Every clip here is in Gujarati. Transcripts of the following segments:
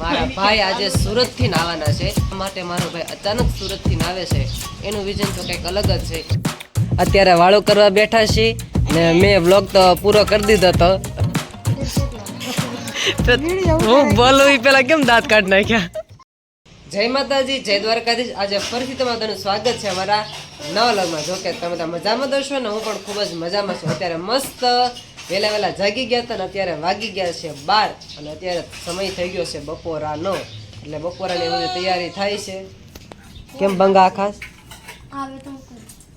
મારા ભાઈ આજે સુરતથી આવવાના છે માટે મારો ભાઈ અચાનક સુરતથી આવે છે. એનું વિઝન તો કંઈક અલગ જ છે. અત્યારે વાળો કરવા બેઠા છીએ ને મેં વ્લોગ તો પૂરો કરી દીધો તો તો હું બોલું પેલા કેમ દાંત કાઢ નાખ્યા? જય માતાજી, જય દ્વારકાધીશ. આજે ફરીથી તમારું સ્વાગત છે અમારા નવા લગમાં જોકે તમે મજામાં દર્શો ને, હું પણ ખૂબ જ મજામાં છું. અત્યારે મસ્ત વહેલા વહેલા જાગી ગયા હતા ને અત્યારે વાગી ગયા છે બાર અને અત્યારે સમય થઈ ગયો છે બપોરાનો. એટલે બપોરાની બધી તૈયારી થાય છે. કેમ બંગા ખાસ?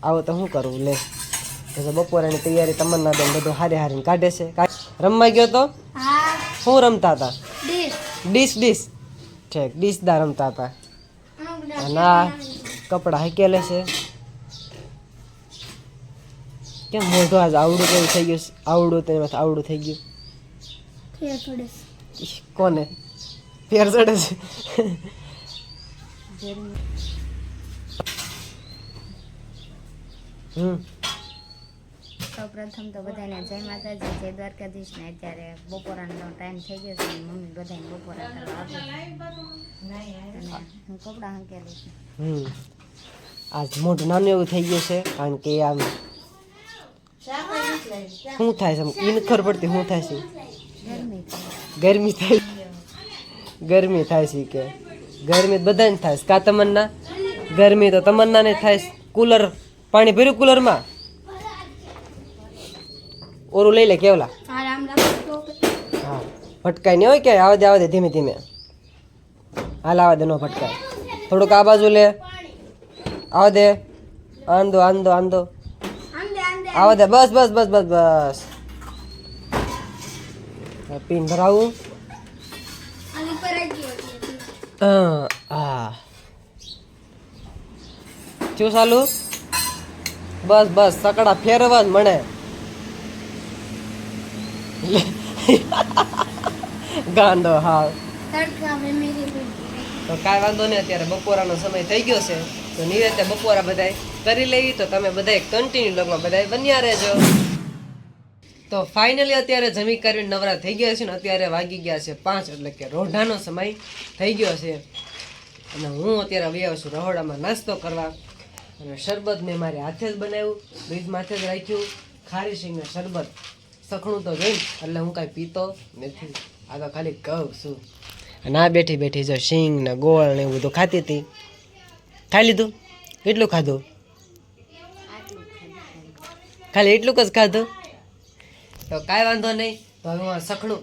આવો તો શું કરું. લે. બપોરાની તૈયારી તમન્ના બેન બધું હારે હારીને કાઢે છે. રમવા ગયો તો? શું રમતા હતા? ડીશ. ડીશ ઠીક ડીશ દા રમતા હતા. અને આ કપડા હકેલે છે. કેમ મોઢું આજ આવડું કેવું થઈ ગયું? આવડું તો એમાંથી આવડું થઈ ગયું. કોને? ફેર ચડે છે. હમ. સૌપ્રથમ તો બધાને જય માતાજી જય દ્વારકાધીશ ને અત્યારે બપોરાનો ટાઈમ થઈ ગયો છે મમ્મી બધાને બપોરા કરવા હું કપડાં હંકેલું છું. હમ. આજ મોઢું નાનું એવું થઈ ગયું છે કારણ કે આમ શું થાય છે? પડતી શું થાય છે? ગરમી થાય. ગરમી થાય છે કે? ગરમી બધાને થાય કા તમન્ના? ગરમી તો તમન્નાને થાય કુલર, પાણી ભર્યું કુલરમાં? ઓરું લઈ લે કેવલા? હા. ફટકાય નહીં હોય કે? આવા દે આવા દે ધીમે ધીમે. હાલ આવા દે, નો ફટકાય થોડુંક આ બાજુ લે. આવા દે આંદો આંદો આંદો. આવા દે બસ બસ બસ બસ બસ. પીન ભરાવું. હા હા. શું ચાલુ બસ બસ સકડા ફેરવા જ મળે. ગાંડો હા તો કાંઈ વાંધો નહીં અત્યારે બપોરાનો સમય થઈ ગયો છે. તો નિવેતે બપોરા બધાય કરી લેવી, તો તમે બધાય કન્ટિન્યુ લગમાં બધાય બન્યા રહેજો. તો ફાઇનલી અત્યારે જમી કરીને નવરા થઈ ગયા છે ને, અત્યારે વાગી ગયા છે પાંચ, એટલે કે રોઢાનો સમય થઈ ગયો છે. અને હું અત્યારે આવ્યો છું રહોડામાં નાસ્તો કરવા. અને શરબત મેં મારે હાથે જ બનાવ્યું ફ્રીજ માથે જ રાખ્યું. ખારી સિંગને શરબત. સખણું તો જોઈ, એટલે હું કાંઈ પીતો નથી. આ તો ખાલી કહું છું. અને આ બેઠી બેઠી જો સિંગ ને ગોળ ને એવું બધું ખાતી હતી. ખાઈ લીધું? કેટલું ખાધું? ખાલી એટલું જ ખાધું? તો કાંઈ વાંધો નહીં તો હવે હું આ સખણું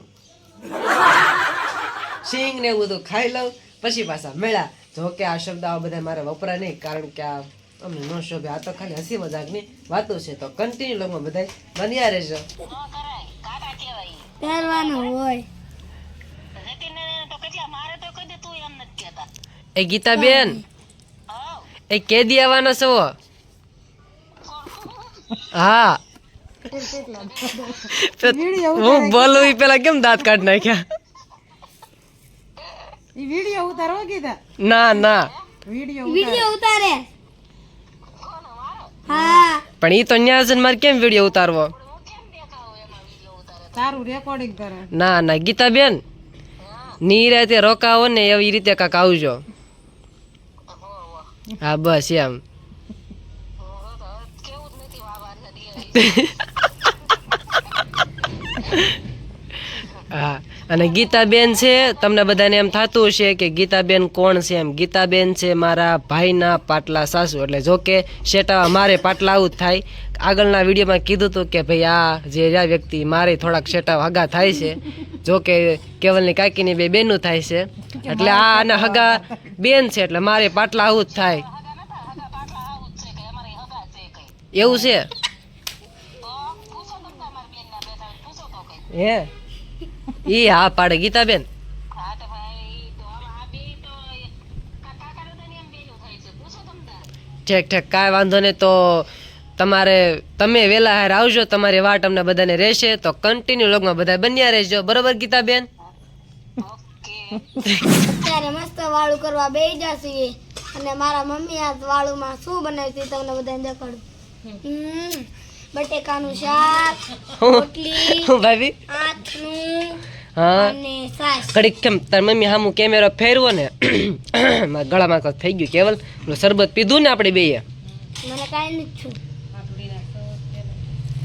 સિંગ ને એવું બધું ખાઈ લઉં પછી પાછા મેળા. જો કે આ શબ્દ આવા બધા મારે વપરાય નહીં કારણ કે આ અમને ન શોભે. આ તો ખાલી હસી મજાકની વાતો છે. તો કન્ટિન્યુ લગમાં બધા બન્યા રહેજો. પહેરવાનું હોય. એ ગીતાબેન એ કેદી આવવાનો છો? હા. હું બોલું એ પેલા કેમ દાંત કાઢ નાખ્યા? વીડિયો ઉતારવા કીધા. ના ના. વીડિયો ઉતારે. હા. પણ ઈ તો ન્યા છે ને મારે કેમ વીડિયો ઉતારવો? તારું રેકોર્ડિંગ કરે. ના ના. નિરાતે રોકાવો ને એવી રીતે કાક આવજો. હા, બસ એમ. હા, અને ગીતાબેન છે, તમને બધાને એમ થતું હશે કે ગીતાબેન કોણ છે એમ? ગીતાબેન છે મારા ભાઈના પાટલા સાસુ. એટલે જો કે શેટાવા મારે પાટલા આવું જ થાય. આગળના વિડીયોમાં કીધું હતું કે ભાઈ આ જે રહ્યા વ્યક્તિ, મારે થોડાક શેટાવા હગા થાય છે. જો કે કેવલની કાકીની બે બેનું થાય છે. એટલે આ આના હગા બેન છે, એટલે મારે પાટલા આવું જ થાય. એવું છે? હે? ઈ હા પાડે ગીતાબેન. ઠીક ઠીક, કાંઈ વાંધો નહીં તો તમારે તમે વહેલા હાર આવજો તમારી વાટ અમને બધાને રહેશે તો કન્ટિન્યુ લોગમાં બધા બન્યા રહેજો. બરોબર ગીતાબેન? અત્યારે મસ્ત વાળું કરવા બેસી જશે. અને મારા મમ્મી આ વાળુમાં શું બનાવી છે તમને બધાને દેખાડું. બટેકાનું શાક રોટલી હું ભાભી? આથનું ઘડીક કેમ તાર મમ્મી સામું કેમેરો ફેરવો ને ગળામાં થઈ ગયું કેવલ સરબત શરબત પીધું ને આપણે બે મને કાંઈ નથી છું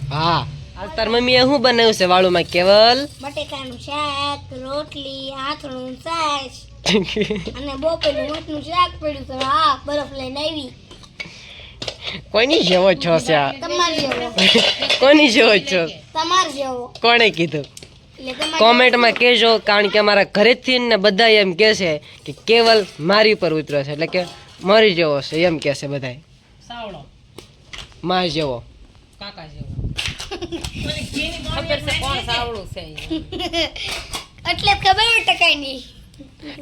હા. આજ તાર મમ્મીએ શું બનાવ્યું છે વાળુમાં કેવલ? બટેકાનું શાક રોટલી આથણું સાસ અને બપોરનું ઊંટનું શાક પડ્યું છે. હા બરફ લઈને આવી. કોની જેવો છો છે આ? તમાર જેવો. કોની જેવો છો? તમાર જેવો. કોણે કીધું? કોમેન્ટમાં કહેજો કારણ કે અમારા ઘરેથી ને બધા એમ કહે છે કે કેવલ મારી પર ઉતર્યો છે. એટલે કે મારી જેવો છે એમ કહે છે બધા સાવળો. માર જેવો. કાકા જેવો. ખબર છે કોણ સાવળું છે. એટલે ખબર ટકાઈ નહીં.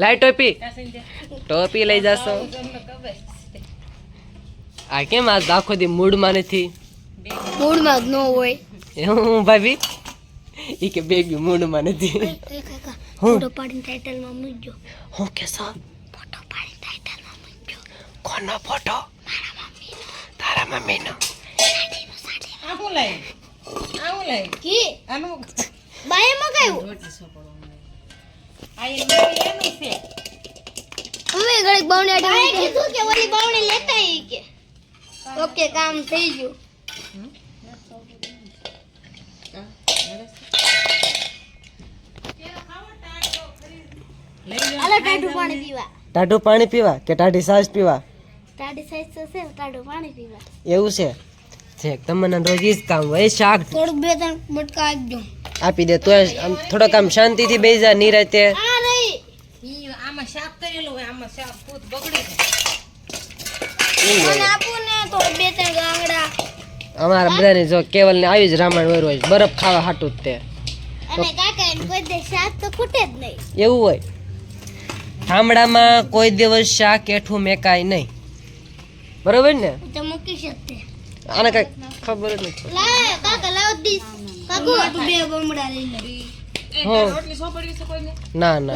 લાઈ ટોપી. ટોપી લઈ જશો. આ કેમ આજ આખો દી મૂડમાં નથી? મૂડમાં જ ન હોય. હું ભાભી? ઈ કે બેબી મૂડમાં નથી. ફોટો પાડીને ટાઇટલમાં મૂકજો. હું કે સા ફોટો પાડીને ટાઇટલમાં મૂકજો. કોનો ફોટો? તારા મમ્મીનો. આ લઈ આ લઈ કી આનું બાએ મગાવ્યું આ એનું છે. અમે ઘડીક બાવણી આડી કીધું કે ઓલી બાવણી લેતા ઈ કે. ઓકે કામ થઈ ગયું. ટાઢું પાણી પીવા. ટાઢું પાણી પીવા કે ટાઢી સાસ પીવા? ટાઢી સાસ તો છે ટાઢું પાણી પીવા. એવું છે. છે. તમને રોજ ઈ જ કામ હોય. શાક થોડુંક બે ત્રણ બટકા આપજો આપી દે. તો આમ થોડોક આમ શાંતિથી બેસી જા નિરાતે. આ નહીં આમાં શાક કરેલું હોય આમાં શાક ભૂત બગડી જાય. આપું ને થોડું બે ત્રણ ગાંગડા. અમારા બધાને જો કેવલ ને આવી જ રામાયણ હોય રોજ. બરફ ખાવા હાટું જ તે. અને કાકા એને કોઈ દે શાક તો ખૂટે જ નહીં. એવું હોય. ઠામડામાં કોઈ દિવસ શાક એઠું મેકાય નહીં. બરોબર ને? મૂકી શકતે આને કઈ ખબર જ નથી. લાય કાકા લાવ દીસ કાકુ. બે બમડા લઈ લે ના ના.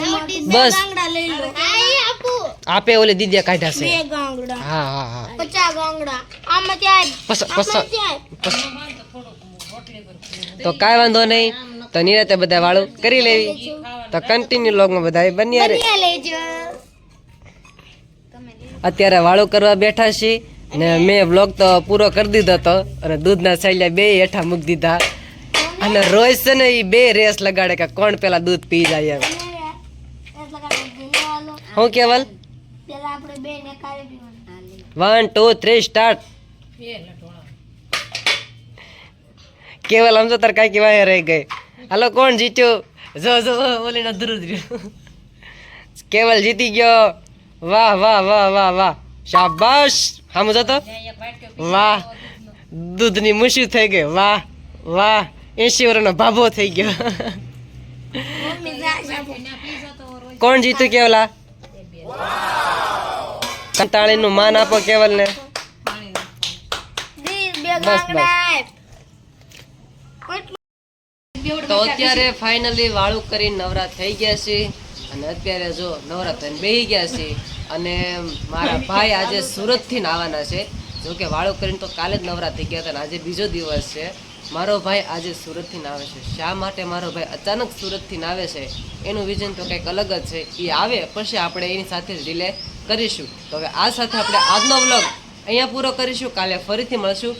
બસ. ગાંગડા લઈ લો આઈ આપું. આપે ઓલી દીદી કાઢ્યા છે. હા હા હા. પચાસ ગાંગડા આમાં ત્યાં પસ પસ તો કાંઈ વાંધો નહીં. તો નિરાતે બધા વાળું કરી લેવી. તો કન્ટિન્યુ લોગમાં બધા બન્યા રે અત્યારે વાળું કરવા બેઠા છીએ. ને મેં બ્લોગ તો પૂરો કરી દીધો હતો અને દૂધના સૈલ્યા બે હેઠા મૂકી દીધા. અને રોજ છે ને એ બે રેસ લગાડે કે કોણ પેલા દૂધ પી જાય એમ. હું કેવલ? વન ટુ થ્રી સ્ટાર્ટ કેવલ આમ તો તાર કાંઈ વાય રહી ગઈ. હાલો કોણ જીત્યું? જો જો બોલીને રહ્યું. કેવલ જીતી ગયો. વાહ વાહ વાહ વાહ વાહ. શાબાશ. હામું તો? વાહ દૂધની. મુશી થઈ ગઈ. વાહ વાહ એસી વર્ષનો ભાભો થઈ ગયો. કોણ જીત્યું કેવલા? કંટાળીનું માન આપો કેવલ ને બસ, બસ. તો અત્યારે ફાઇનલી વાળું કરી નવરા થઈ ગયા છે અને અત્યારે જો નવરા બેહી ગયા છે અને મારા ભાઈ આજે સુરતથી ને આવવાના છે. જો કે વાળો કરીને તો કાલે જ નવરા થઈ ગયા હતા અને આજે બીજો દિવસ છે. મારો ભાઈ આજે સુરતથી નાવે છે. શા માટે મારો ભાઈ અચાનક સુરતથી નાવે છે? એનું વિઝન તો કંઈક અલગ જ છે. એ આવે, પછી આપણે એની સાથે જ રિલે કરીશું. તો હવે આ સાથે આપણે આજનો વ્લોગ અહીંયા પૂરો કરીશું. કાલે ફરીથી મળશું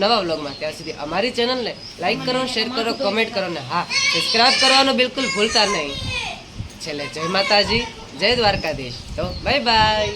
નવા વ્લોગમાં ત્યાં સુધી અમારી ચેનલને લાઈક કરો શેર કરો કમેન્ટ કરો ને હા સબસ્ક્રાઈબ કરવાનું બિલકુલ ભૂલતા નહીં. છેલ્લે જય માતાજી જય દ્વારકાધીશ. તો બાય બાય